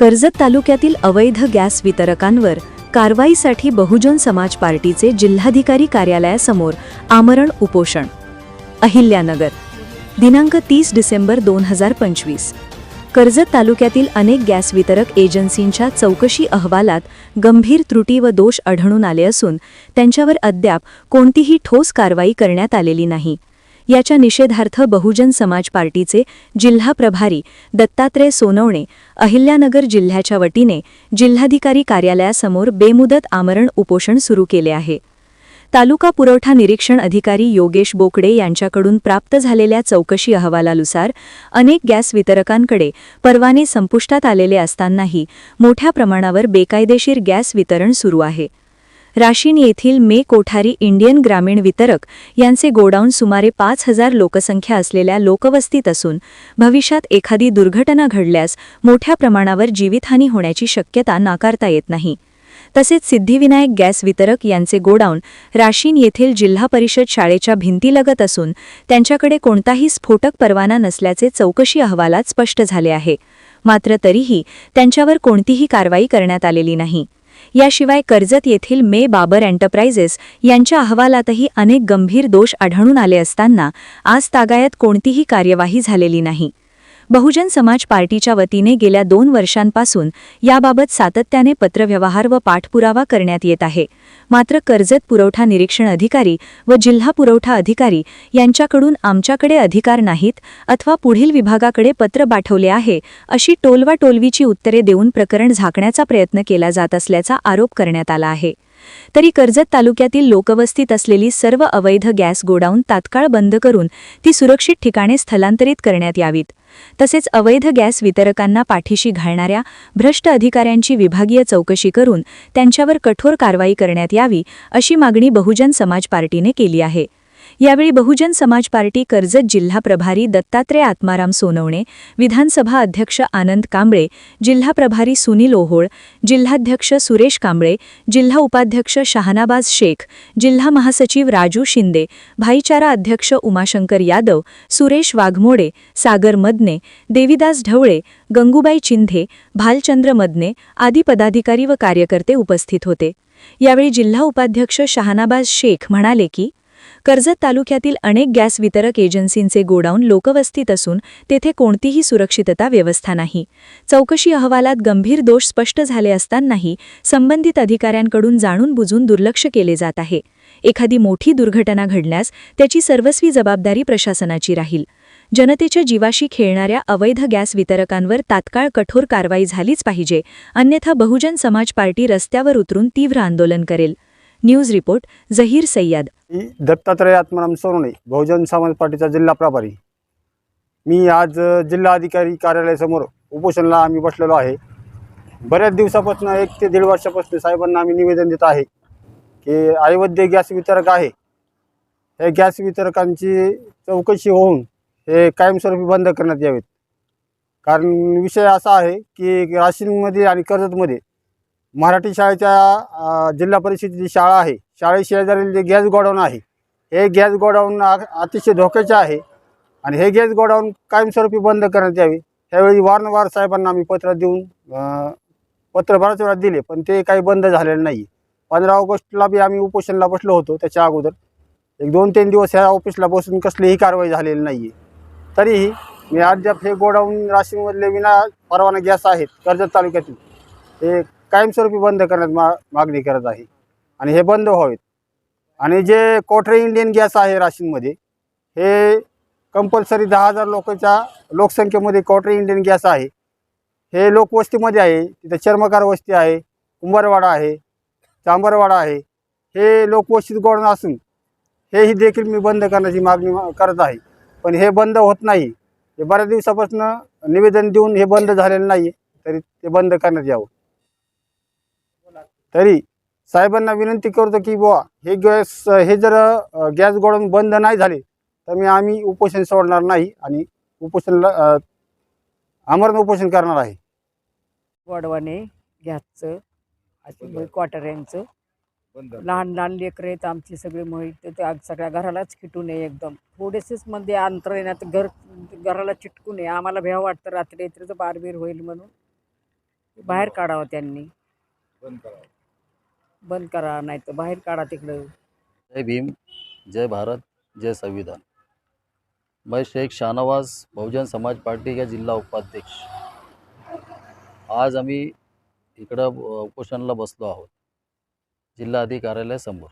कर्जत तालुक्यातील अवैध गॅस वितरकांवर कारवाईसाठी बहुजन समाज पार्टीचे जिल्हाधिकारी कार्यालयासमोर आमरण उपोषण. अहिल्यानगर दिनांक तीस डिसेंबर दोन हजार पंचवीस. कर्जत तालुक्यातील अनेक गॅस वितरक एजन्सींच्या चौकशी अहवालात गंभीर त्रुटी व दोष आढळून आले असून त्यांच्यावर अद्याप कोणतीही ठोस कारवाई करण्यात आलेली नाही. याच्या निषेधार्थ बहुजन समाज पार्टीचे जिल्हा प्रभारी दत्तात्रय सोनवणे अहिल्यानगर जिल्ह्याच्या वतीने जिल्हाधिकारी कार्यालयासमोर बेमुदत आमरण उपोषण सुरू केले आहे. तालुका पुरवठा निरीक्षण अधिकारी योगेश बोकडे यांच्याकडून प्राप्त झालेल्या चौकशी अहवालानुसार अनेक गॅस वितरकांकडे परवाने संपुष्टात आलेले असतानाही मोठ्या प्रमाणावर बेकायदेशीर गॅस वितरण सुरू आहे. राशीन येथील मे कोठारी इंडियन ग्रामीण वितरक यांचे गोडाऊन सुमारे पाच हजार लोकसंख्या असलेल्या लोकवस्तीत असून भविष्यात एखादी दुर्घटना घडल्यास मोठ्या प्रमाणावर जीवितहानी होण्याची शक्यता नाकारता येत नाही. तसेच सिद्धिविनायक गॅस वितरक यांचे गोडाऊन राशीन येथील जिल्हा परिषद शाळेच्या भिंतीलगत असून त्यांच्याकडे कोणताही स्फोटक परवाना नसल्याचे चौकशी अहवालात स्पष्ट झाले आहे. मात्र तरीही त्यांच्यावर कोणतीही कारवाई करण्यात आलेली नाही. याशिवाय कर्जत येथील मे बाबर एंटरप्राइजेस यांच्या अहवालातही अनेक गंभीर दोष आढळून आले असताना आज तागायत कोणतीही कार्यवाही झालेली नाही. बहुजन समाज पार्टीच्या वतीने गेल्या दोन वर्षांपासून याबाबत सातत्याने पत्रव्यवहार व पाठपुरावा करण्यात येत आहे. मात्र कर्जत पुरवठा निरीक्षण अधिकारी व जिल्हा पुरवठा अधिकारी यांच्याकडून आमच्याकडे अधिकार नाहीत अथवा पुढील विभागाकडे पत्र पाठवले आहे अशी टोलवा टोलवीची उत्तरे देऊन प्रकरण झाकण्याचा प्रयत्न केला जात असल्याचा आरोप करण्यात आला आहे. तरी कर्जत तालुक्यातील लोकवस्तीत असलेली सर्व अवैध गॅस गोडाऊन तात्काळ बंद करून ती सुरक्षित ठिकाणे स्थलांतरित करण्यात यावीत. तसेच अवैध गॅस वितरकांना पाठीशी घालणाऱ्या भ्रष्ट अधिकाऱ्यांची विभागीय चौकशी करून त्यांच्यावर कठोर कारवाई करण्यात यावी अशी मागणी बहुजन समाज पार्टीने केली आहे. यावेळी बहुजन समाज पार्टी कर्जत जिल्हा प्रभारी दत्तात्रय आत्माराम सोनवणे विधानसभा अध्यक्ष आनंद कांबळे जिल्हा प्रभारी सुनील ओहोळ जिल्हाध्यक्ष सुरेश कांबळे जिल्हा उपाध्यक्ष शहानाबाज शेख जिल्हा महासचिव राजू शिंदे भाईचारा अध्यक्ष उमाशंकर यादव सुरेश वाघमोडे सागर मदने देविदास ढवळे गंगूबाई चिंधे भालचंद्र मदने आदी पदाधिकारी व कार्यकर्ते उपस्थित होते. यावेळी जिल्हा उपाध्यक्ष शहानाबाज शेख म्हणाले की कर्जत तालुक्यातील अनेक गॅस वितरक एजन्सींचे गोडाऊन लोकवस्तीत असून तेथे कोणतीही सुरक्षितता व्यवस्था नाही. चौकशी अहवालात गंभीर दोष स्पष्ट झाले असतानाही संबंधित अधिकाऱ्यांकडून जाणून बुजून दुर्लक्ष केले जात आहे. एखादी मोठी दुर्घटना घडल्यास त्याची सर्वस्वी जबाबदारी प्रशासनाची राहील. जनतेच्या जीवाशी खेळणाऱ्या अवैध गॅस वितरकांवर तात्काळ कठोर कारवाई झालीच पाहिजे. अन्यथा बहुजन समाज पार्टी रस्त्यावर उतरून तीव्र आंदोलन करेल. News report Zaheer Sayyad. मी दत्तात्रय आत्माराम सोनवणे बहुजन समाज पार्टीचा जिल्हा प्रभारी. मी आज जिल्हा अधिकारी कार्यालयासमोर उपोषणाला आम्ही बसलेलो आहे. बऱ्याच दिवसापासून एक ते दीड वर्षापासून साहेबांना आम्ही निवेदन देत आहे की अवैध गॅस वितरक आहे. हे गॅस वितरकांची चौकशी होऊन हे कायमस्वरूपी बंद करण्यात यावेत. कारण विषय असा आहे की राशीनमध्ये आणि कर्जतमध्ये मराठी शाळेच्या जिल्हा जिल्हा परिषदेची शाळा आहे शाळेशेजारील जे गॅस गोडाऊन आहे हे गॅस गोडाऊन आ- अतिशय धोक्याचे आहे आणि हे गॅस गोडाऊन कायमस्वरूपी बंद करण्यात यावे. त्यावेळी वारंवार साहेबांना आम्ही पत्र देऊन पत्र बऱ्याच वेळा दिले पण ते काही बंद झालेलं नाही पंधरा ऑगस्टला बी आम्ही उपोषणला बसलो होतो त्याच्या अगोदर. एक दोन तीन दिवस ह्या ऑफिसला बसून कसलीही कारवाई झालेली नाही आहे तरीही मी अद्याप हे गोडाऊन राशीमधले विना परवाना गॅस आहेत कर्जत तालुक्यातील. हे कायमस्वरूपी बंद करण्यात मा मागणी करत आहे. आणि हे बंद व्हावेत. आणि जे कोठरे इंडियन गॅस आहे राशीनमध्ये हे कंपल्सरी दहा हजार लोकांच्या लोकसंख्येमध्ये कोठरे इंडियन गॅस आहे. हे लोकवस्तीमध्ये आहे. तिथे चर्मकार वस्ती आहे. कुंभारवाडा आहे. चांबरवाडा आहे. हे लोकवस्तीत गोडण असून हेही देखील मी बंद करण्याची मागणी मा- करत आहे. पण हे बंद होत नाही. हे बऱ्याच दिवसापासून निवेदन देऊन हे बंद झालेलं नाही तरी ते बंद करण्यात यावं. तरी साहेबांना विनंती करतो की बुवा हे गॅस हे जर गॅस गोडाऊन बंद नाही झाले तर मी आम्ही उपोषण सोडणार नाही आणि उपोषणला आमरण उपोषण करणार आहे. वडवाने गॅसचं अशी क्वार्टर यांचं. लहान लहान लेकरं आहेत आमची सगळी मोहित ते त्या सगळ्या घरालाच खिटू नये एकदम. थोडेसेच मध्ये अंतर येण्यात घर घराला चिटकू नये. आम्हाला भ्याव वाटतं रात्री रात्रीचं बारबीर होईल म्हणून. बाहेर काढावं त्यांनी. बंद करा नाही तर बाहेर काढा तिकडं. जय भीम जय भारत जय संविधान. मैं शेख शाहनवाज बहुजन समाज पार्टी या जिल्हा उपाध्यक्ष. आज आम्ही इकडं उपोषणाला बसलो आहोत. जिल्हाधिकारी कार्यालयासमोर